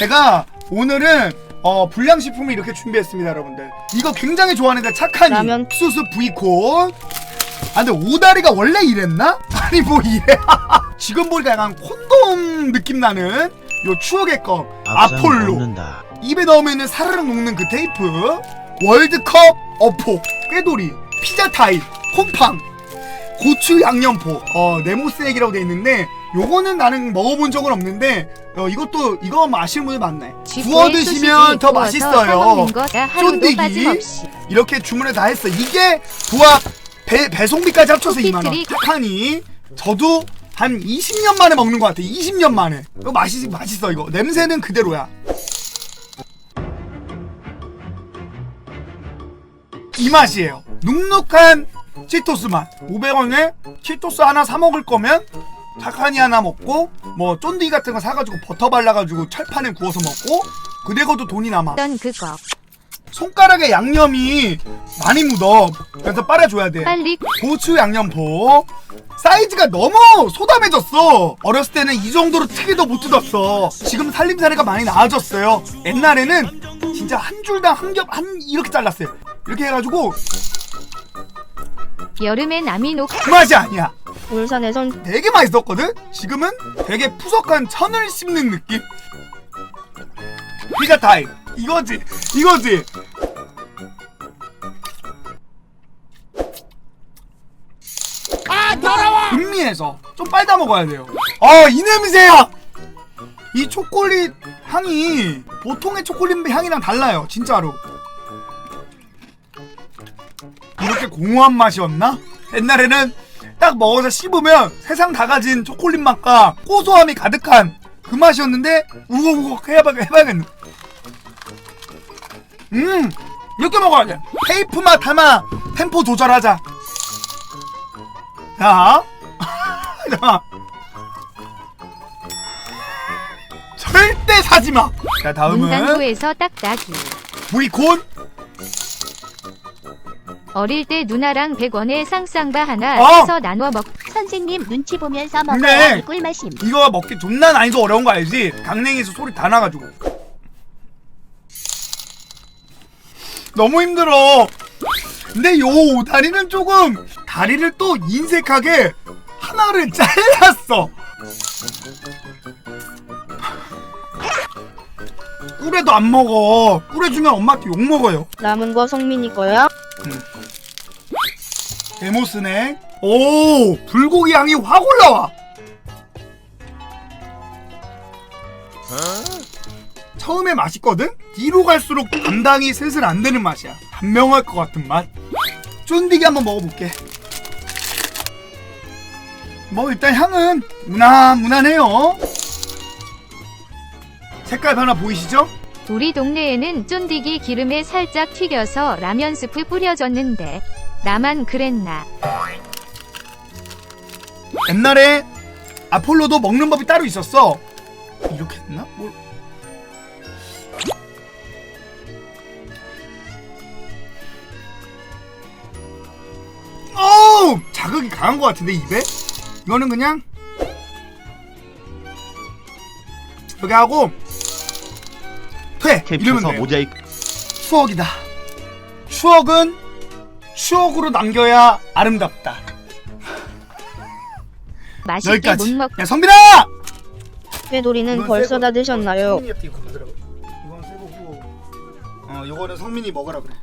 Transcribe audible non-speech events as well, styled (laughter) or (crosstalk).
제가 오늘은 어 불량식품을 이렇게 준비했습니다 여러분들 이거 굉장히 좋아하는데 착한 라면. 수수 부이콘 아 근데 오다리가 원래 이랬나? (laughs) 아니 뭐 이래 (laughs) 지금 보니까 약간 콘돔 느낌 나는 요 추억의 껌 아폴로 먹는다. 입에 넣으면 사르륵 녹는 그 테이프 월드컵 어포 꾀돌이 피자 타입 콤팡 고추 양념포 어 네모스액이라고 돼 있는데 요거는 나는 먹어본 적은 없는데 어, 이것도 이거 아시는 분들 많네 구워 드시면 더 맛있어요. 빠짐없이. 이렇게 주문을 다 했어. 이게 부합 배, 배송비까지 합쳐서 2만원. 쿠키트리. 착하니? 저도 한 20년 만에 먹는 것 같아. 20년 만에. 이거 맛이, 맛있어 이거. 냄새는 그대로야. 이 맛이에요. 눅눅한 치토스 맛. 500원에 치토스 하나 사 먹을 거면 착하니 하나 먹고 뭐 쫀디 같은 거 사가지고 버터 발라가지고 철판에 구워서 먹고 그대고도 돈이 남아 그거 손가락에 양념이 많이 묻어. 그래서 빨아줘야 돼. 빨리 고추 양념포. 사이즈가 너무 소담해졌어. 어렸을 때는 이 정도로 크게도 못 뜯었어. 지금 살림살이가 많이 나아졌어요. 옛날에는 진짜 한 줄당 한 겹, 한, 이렇게 잘랐어요. 이렇게 해가지고 여름엔 아미노 그 맛이 아니야. 울산에선 되게 맛있었거든? 지금은 되게 푸석한 천을 씹는 느낌? 피자 타임. 이거지. 이거지. 아, 더러워! 음미해서 좀 빨다 먹어야 돼요. 아, 이 냄새야! 이 초콜릿 향이 보통의 초콜릿 향이랑 달라요. 진짜로. 이렇게 공허한 맛이었나? 옛날에는 딱 먹어서 씹으면 세상 다 가진 초콜릿 맛과 고소함이 가득한 그 맛이었는데 우걱우걱 해봐, 해봐야겠네. 음 이렇게 먹어야 돼 테이프 맛 하나 템포 조절하자. 자, (laughs) 자. 절대 사지마. 자 다음은 문단구에서 딱딱이. 부이콘 어릴 때 누나랑 100원에 쌍쌍바 하나 어! 사서 나눠 먹 선생님 눈치 보면서 근데- 먹어야 꿀맛임. 이거 먹기 존나 난이도 어려운 거 알지? 강냉이에서 소리 다 나가지고 너무 힘들어 근데 요 다리는 조금 다리를 또 인색하게 하나를 (laughs) 잘랐어 꿀에도 안 먹어 꿀에 주면 엄마한테 욕 먹어요 남은 거 성민이 거야? 데모스네. 오 불고기 향이 확 올라와. 처음에 맛있거든? 뒤로 갈수록 감당이 슬슬 안 되는 맛이야. 단명할 것 같은 맛. 쫀디기 한번 먹어볼게. 뭐 일단 향은 무난 무난해요. 색깔 변화 보이시죠? 우리 동네에는 쫀디기 기름에 살짝 튀겨서 라면 스프 뿌려줬는데 나만 그랬나 옛날에 아폴로도 먹는 법이 따로 있었어. 이렇게 했나? 뭘? 오! 자극이 강한 것 같은데 입에? 이거는 그냥 여기 하고 퇴 이러면 캡처서 돼. 모자이크. 추억이다. 추억은 추억으로 남겨야 아름답다. (laughs) 맛있게 여기까지. 못 먹. 야 성빈아! 꾀돌이는 벌써 다 드셨나요? 성민이한테 이거 가더라고. 이건 새 거고. 어, 요거는 성민이 먹으라 그래.